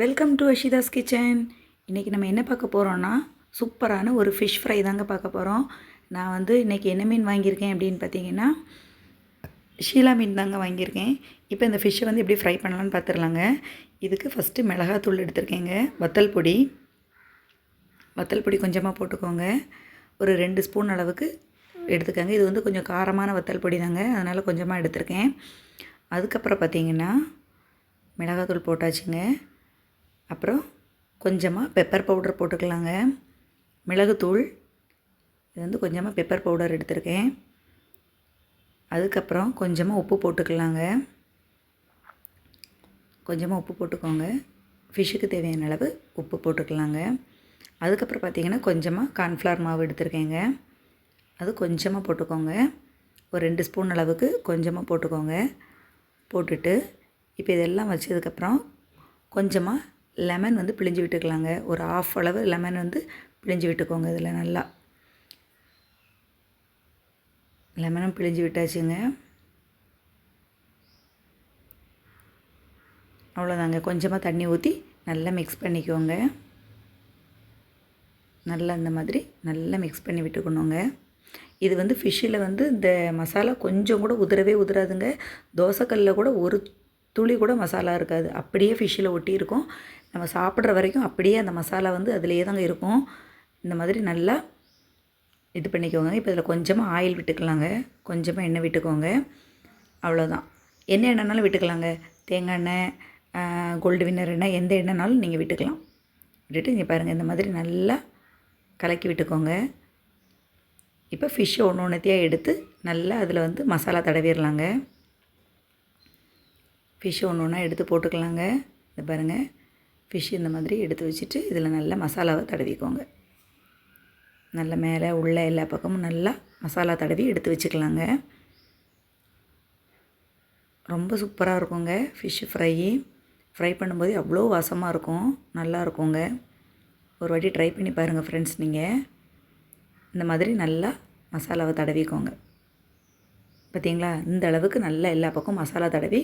Welcome to அஷிதாஸ் kitchen இன்றைக்கி நம்ம என்ன பார்க்க போகிறோன்னா சூப்பரான ஒரு ஃபிஷ் ஃப்ரை தாங்க பார்க்க போகிறோம் நான் வந்து இன்றைக்கி என்ன மீன் வாங்கியிருக்கேன் அப்படின்னு பார்த்தீங்கன்னா ஷீலா மீன் தாங்க வாங்கியிருக்கேன். இப்போ இந்த ஃபிஷ்ஷை வந்து எப்படி ஃப்ரை பண்ணலான்னு பார்த்துடலாங்க. இதுக்கு ஃபஸ்ட்டு மிளகாத்தூள் எடுத்திருக்கேங்க. வத்தல் பொடி. வத்தல் பொடி கொஞ்சமாக போட்டுக்கோங்க. ஒரு ரெண்டு ஸ்பூன் அளவுக்கு எடுத்துக்கோங்க. இது வந்து கொஞ்சம் காரமான வத்தல் பொடி தாங்க. அதனால் கொஞ்சமாக எடுத்திருக்கேன். அதுக்கப்புறம் பார்த்தீங்கன்னா மிளகாத்தூள் போட்டாச்சுங்க. அப்புறம் கொஞ்சமாக பெப்பர் பவுடர் போட்டுக்கலாங்க. மிளகுத்தூள். இது வந்து கொஞ்சமாக பெப்பர் பவுடர் எடுத்திருக்கேன். அதுக்கப்புறம் கொஞ்சமாக உப்பு போட்டுக்கலாங்க. கொஞ்சமாக உப்பு போட்டுக்கோங்க. ஃபிஷ்ஷுக்கு தேவையான அளவு உப்பு போட்டுக்கலாங்க. அதுக்கப்புறம் பார்த்திங்கன்னா கொஞ்சமாக கார்ன்ஃப்ளவர் மாவு எடுத்திருக்கேங்க. அது கொஞ்சமாக போட்டுக்கோங்க. ஒரு ரெண்டு ஸ்பூன் அளவுக்கு கொஞ்சமாக போட்டுக்கோங்க. போட்டுட்டு இப்போ இதெல்லாம் வச்சதுக்கப்புறம் கொஞ்சமாக லெமன் வந்து பிழிஞ்சு விட்டுக்கலாங்க. ஒரு ஆஃப் அளவு லெமன் வந்து பிழிஞ்சு விட்டுக்கோங்க இதில் நல்லா. லெமனும் பிழிஞ்சு விட்டாச்சுங்க. அவ்வளோதாங்க. கொஞ்சமாக தண்ணி ஊற்றி நல்லா மிக்ஸ் பண்ணிக்கோங்க. நல்லா இந்த மாதிரி நல்லா மிக்ஸ் பண்ணி விட்டுக்கணுங்க. இது வந்து ஃபிஷ்ஷில் வந்து இந்த மசாலா கொஞ்சம் கூட உதிரவே உதிராதுங்க. தோசைக்கல்லில் கூட ஒரு துளி கூட மசாலா இருக்காது. அப்படியே ஃபிஷ்ஷில் ஒட்டி இருக்கும். நம்ம சாப்பிட்ற வரைக்கும் அப்படியே அந்த மசாலா வந்து அதிலே தாங்க இருக்கும். இந்த மாதிரி நல்லா இது பண்ணிக்கோங்க. இப்போ இதில் கொஞ்சமாக ஆயில் விட்டுக்கலாங்க. கொஞ்சமாக எண்ணெய் விட்டுக்கோங்க. அவ்வளோதான் என்ன எண்ணெய்னாலும் விட்டுக்கலாங்க. தேங்காய் எண்ணெய் கோல்டு வின்னர் எண்ணெய் எந்த எண்ணெய்னாலும் நீங்கள் விட்டுக்கலாம். விட்டுட்டு இங்கே பாருங்கள் இந்த மாதிரி நல்லா கலக்கி விட்டுக்கோங்க. இப்போ ஃபிஷ்ஷை ஒன்று ஒன்றுத்தையாக எடுத்து நல்லா அதில் வந்து மசாலா தடவிடலாங்க ஃபிஷ் ஒன்று ஒன்றா எடுத்து போட்டுக்கலாங்க. இது பாருங்கள் ஃபிஷ் இந்த மாதிரி எடுத்து வச்சுட்டு இதில் நல்லா மசாலாவை தடவிக்கோங்க. நல்ல மேலே உள்ள எல்லா பக்கமும் நல்லா மசாலா தடவி எடுத்து வச்சுக்கலாங்க. ரொம்ப சூப்பராக இருக்குங்க. ஃபிஷ் ஃப்ரை ஃப்ரை பண்ணும்போது அவ்வளோ வாசமாக இருக்கும். நல்லா இருக்குங்க. ஒரு வாட்டி ட்ரை பண்ணி பாருங்கள் ஃப்ரெண்ட்ஸ் நீங்கள் இந்த மாதிரி நல்லா மசாலாவை தடவிக்கோங்க. பார்த்தீங்களா? இந்த அளவுக்கு நல்லா எல்லா பக்கம் மசாலா தடவி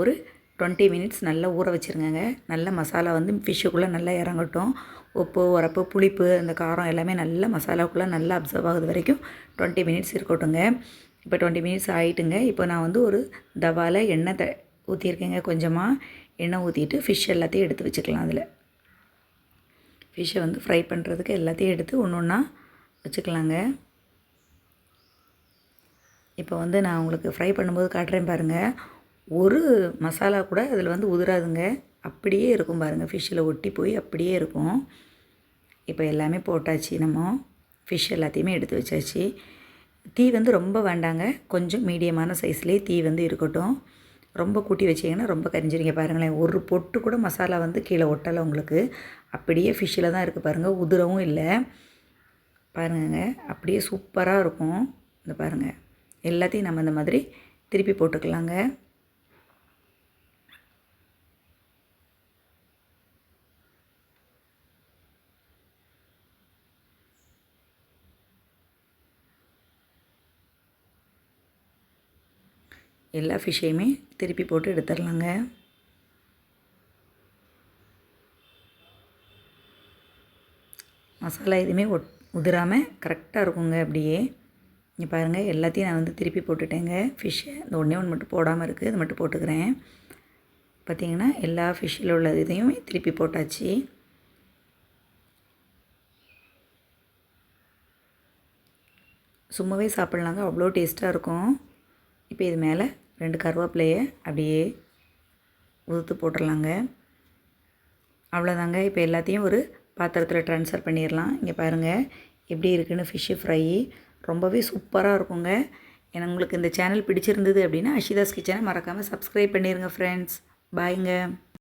ஒரு டுவெண்ட்டி மினிட்ஸ் நல்லா ஊற வச்சுருங்கங்க. நல்ல மசாலா வந்து ஃபிஷ்ஷுக்குள்ளே நல்லா இறங்கட்டும். உப்பு உரப்பு புளிப்பு அந்த காரம் எல்லாமே நல்லா மசாலாவுக்குள்ளே நல்லா அப்சர்வ் ஆகுது வரைக்கும் டுவெண்ட்டி மினிட்ஸ் இருக்கட்டுங்க இப்போ டுவெண்ட்டி மினிட்ஸ் ஆகிட்டுங்க இப்போ நான் வந்து ஒரு தவாவில் எண்ணெய் த ஊற்றிருக்கேங்க கொஞ்சமாக எண்ணெய் ஊற்றிட்டு ஃபிஷ் எல்லாத்தையும் எடுத்து வச்சுக்கலாம் அதில். ஃபிஷ்ஷை வந்து ஃப்ரை பண்ணுறதுக்கு எல்லாத்தையும் எடுத்து ஒன்று ஒன்றா வச்சுக்கலாங்க. இப்போ வந்து நான் உங்களுக்கு ஃப்ரை பண்ணும்போது காட்டுறேன் பாருங்கள் ஒரு மசாலா கூட அதில் வந்து உதிராதுங்க அப்படியே இருக்கும் பாருங்கள் ஃபிஷ்ஷில் ஒட்டி போய் அப்படியே இருக்கும். இப்போ எல்லாமே போட்டாச்சு. நம்ம ஃபிஷ் எல்லாத்தையுமே எடுத்து வச்சாச்சு. தீ வந்து ரொம்ப வேண்டாங்க. கொஞ்சம் மீடியமான சைஸ்லேயே தீ வந்து இருக்கட்டும். ரொம்ப கூட்டி வச்சிங்கன்னா ரொம்ப கரிஞ்சிருங்க பாருங்களேன். ஒரு பொட்டு கூட மசாலா வந்து கீழே ஒட்டலை உங்களுக்கு. அப்படியே ஃபிஷ்ஷில் தான் இருக்குது பாருங்கள் உதிரவும் இல்லை. பாருங்க அப்படியே சூப்பராக இருக்கும். இந்த பாருங்கள் எல்லாத்தையும் நம்ம இந்த மாதிரி திருப்பி போட்டுக்கலாங்க. எல்லா ஃபிஷ்ஷையுமே திருப்பி போட்டு எடுத்துடலாங்க. மசாலா எதுவுமே ஒட் உதிராமல் கரெக்டாக இருக்குங்க அப்படியே. இங்கே பாருங்கள் எல்லாத்தையும் நான் வந்து திருப்பி போட்டுட்டேங்க. ஃபிஷ்ஷை இந்த ஒன்றே ஒன்று மட்டும் போடாமல் இருக்குது இது மட்டும் போட்டுக்கிறேன். பார்த்திங்கன்னா எல்லா ஃபிஷ்ஷில் உள்ள இதையும் திருப்பி போட்டாச்சு. சும்மாவே சாப்பிட்லாங்க அவ்வளோ டேஸ்ட்டாக இருக்கும். இப்போ இது மேலே ரெண்டு கருவேப்பிலையை அப்படியே உதுத்து போட்டுடலாங்க அவ்வளோதாங்க இப்போ எல்லாத்தையும் ஒரு பாத்திரத்தில் ட்ரான்ஸ்ஃபர் பண்ணிடலாம். இங்கே பாருங்கள் எப்படி இருக்குன்னு ஃபிஷ்ஷு ஃப்ரை ரொம்பவே சூப்பராக இருக்குங்க. ஏன்னா உங்களுக்கு இந்த சேனல் பிடிச்சிருந்தது அப்படின்னா அஷிதாஸ் கிச்சனை மறக்காமல் சப்ஸ்கிரைப் பண்ணிடுங்க ஃப்ரெண்ட்ஸ் பாய்ங்க